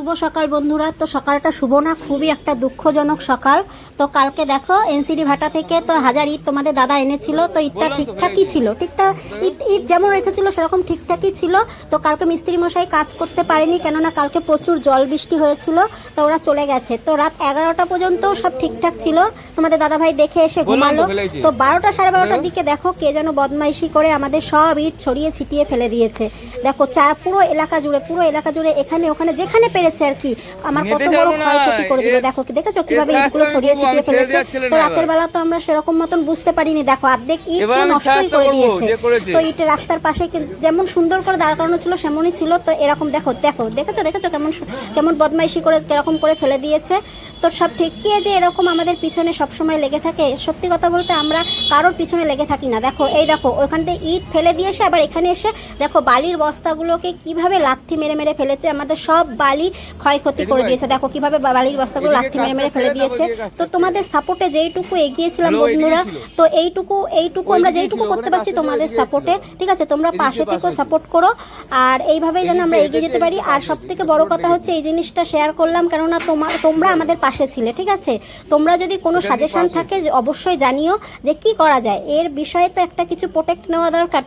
শুভ সকাল বন্ধুরা। তো সকালটা শুভ না খুবই একটা দুঃখজনক সকাল। তো কালকে দেখো এনসিডি ভাটা থেকে তো হাজার ইট তোমাদের দাদা এনেছিল তো ইটটা ঠিকঠাকই ছিল। ঠিকঠাক ইট ইট যেমন রেখেছিল সেরকম ঠিকঠাকই ছিল। তো কালকে মিস্ত্রি মশাই কাজ করতে পারেনি কেননা কালকে প্রচুর জল বৃষ্টি হয়েছিল তো ওরা চলে গেছে। তো রাত এগারোটা পর্যন্ত সব ঠিকঠাক ছিল। তোমাদের দাদা ভাই দেখে এসে ঘুমালো। তো বারোটা সাড়ে বারোটার দিকে দেখো কে যেন বদমাইশি করে আমাদের সব ইট ছড়িয়ে ছিটিয়ে ফেলে দিয়েছে। দেখো চা পুরো এলাকা জুড়ে পুরো এলাকা জুড়ে এখানে ওখানে যেখানে পেরেছে আর কি। আমার কত বড় ক্ষয়ক্ষতি করে দিল। দেখো কি দেখেছ? কীভাবে ইটগুলো ছড়িয়ে ছিটিয়ে ফেলেছে? তো রাতের বেলা তো আমরা সেরকম মতন বুঝতে পারিনি। দেখো অর্ধেক ইট নষ্টই করে দিয়েছে। তো ইট রাস্তার পাশে যেমন সুন্দর করে দাঁড় করানো ছিল সেমনই ছিল। তো এরকম দেখো দেখো দেখেছ? দেখেছ? কেমন কেমন বদমাইশি করে কেরকম করে ফেলে দিয়েছে? তো সব ঠিক কি যে এরকম আমাদের পিছনে সব সময় লেগে থাকে সত্যি কথা বলতে আমরা কারোর পিছনে লেগে থাকি না। দেখো এই দেখো ওখান থেকে ইট ফেলে দিয়ে এসে আবার এখানে এসে দেখো বালির বস্তাগুলোকে কীভাবে লাথি মেরে মেরে ফেলেছে আমাদের সব বালি ক্ষয়ক্ষতি করে দিয়েছে। দেখো কীভাবে বালির বস্তাগুলো লাথি মেরে মেরে ফেলে দিয়েছে। তো তোমাদের সাপোর্টে যেইটুকু এগিয়েছিলাম বন্ধুরা তো এইটুকু এইটুকু আমরা যেইটুকু করতে পারছি তোমাদের সাপোর্টে ঠিক আছে? তোমরা পাশে থেকেও সাপোর্ট করো। আর এইভাবেই যেন আমরা এগিয়ে যেতে পারি। আর সব থেকে বড় কথা হচ্ছে এই জিনিসটা শেয়ার করলাম কেননা তোমার তোমরা আমাদের পাশে ছিলে ঠিক আছে? তোমরা যদি কোনো সাজেশন থাকে অবশ্যই জানিও যে কি করা যায়। এর বিষয়ে তো একটা কিছু প্রোটেক্ট নেওয়া দরকার।